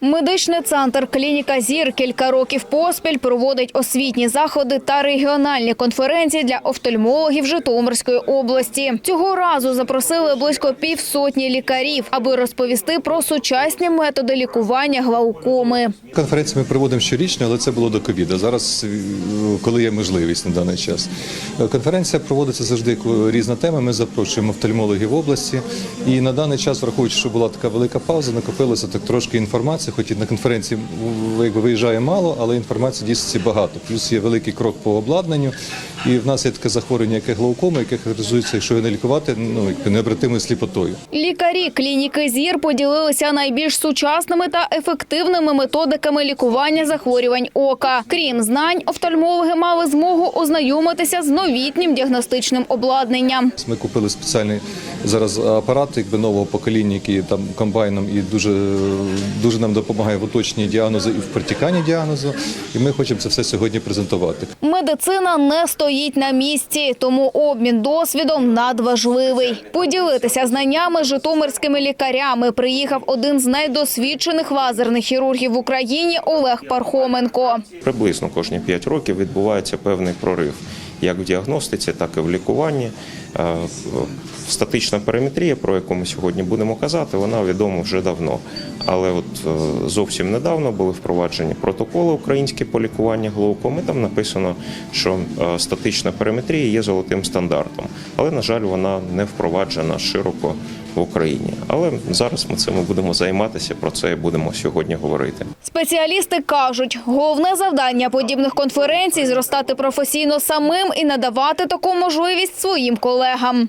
Медичний центр клініка ЗІР кілька років поспіль проводить освітні заходи та регіональні конференції для офтальмологів Житомирської області. Цього разу запросили близько півсотні лікарів, аби розповісти про сучасні методи лікування глаукоми. Конференції ми проводимо щорічно, але це було до ковіду. Зараз, е, коли є можливість на даний час. Конференція проводиться завжди різна тема. Ми запрошуємо офтальмологів області. І на даний час, враховуючи, що була така велика пауза, накопилося так трошки інформації. Хоч і на конференції якби виїжджає мало, але інформації дійсно багато. Плюс є великий крок по обладнанню. І в нас є таке захворювання, яке глаукома, яке характеризується, якщо його не лікувати, ну якби необратимою сліпотою. Лікарі клініки ЗІР поділилися найбільш сучасними та ефективними методиками лікування захворювань ока. Крім знань, офтальмологи мали змогу ознайомитися з новітнім діагностичним обладнанням. Ми купили спеціальний зараз апарат якби нового покоління, який там комбайном і дуже дуже нам допомагає в уточненні діагнозу і в протіканні діагнозу. І ми хочемо це все сьогодні презентувати. Медицина не стоїть на місці, тому обмін досвідом надважливий. Поділитися знаннями житомирськими лікарями приїхав один з найдосвідчених лазерних хірургів в Україні Олег Пархоменко. Приблизно кожні 5 років відбувається певний прорив як в діагностиці, так і в лікуванні. Е, Статична периметрія, про яку ми сьогодні будемо казати, вона відома вже давно. Але от е, зовсім недавно були впроваджені протоколи українські по лікуванню глаукоми. Там написано, що е, статична периметрія є золотим стандартом. Але, на жаль, вона не впроваджена широко в Україні. Але зараз ми цим будемо займатися. Про це і будемо сьогодні говорити. Спеціалісти кажуть, головне завдання подібних конференцій зростати професійно самим і надавати таку можливість своїм колегам.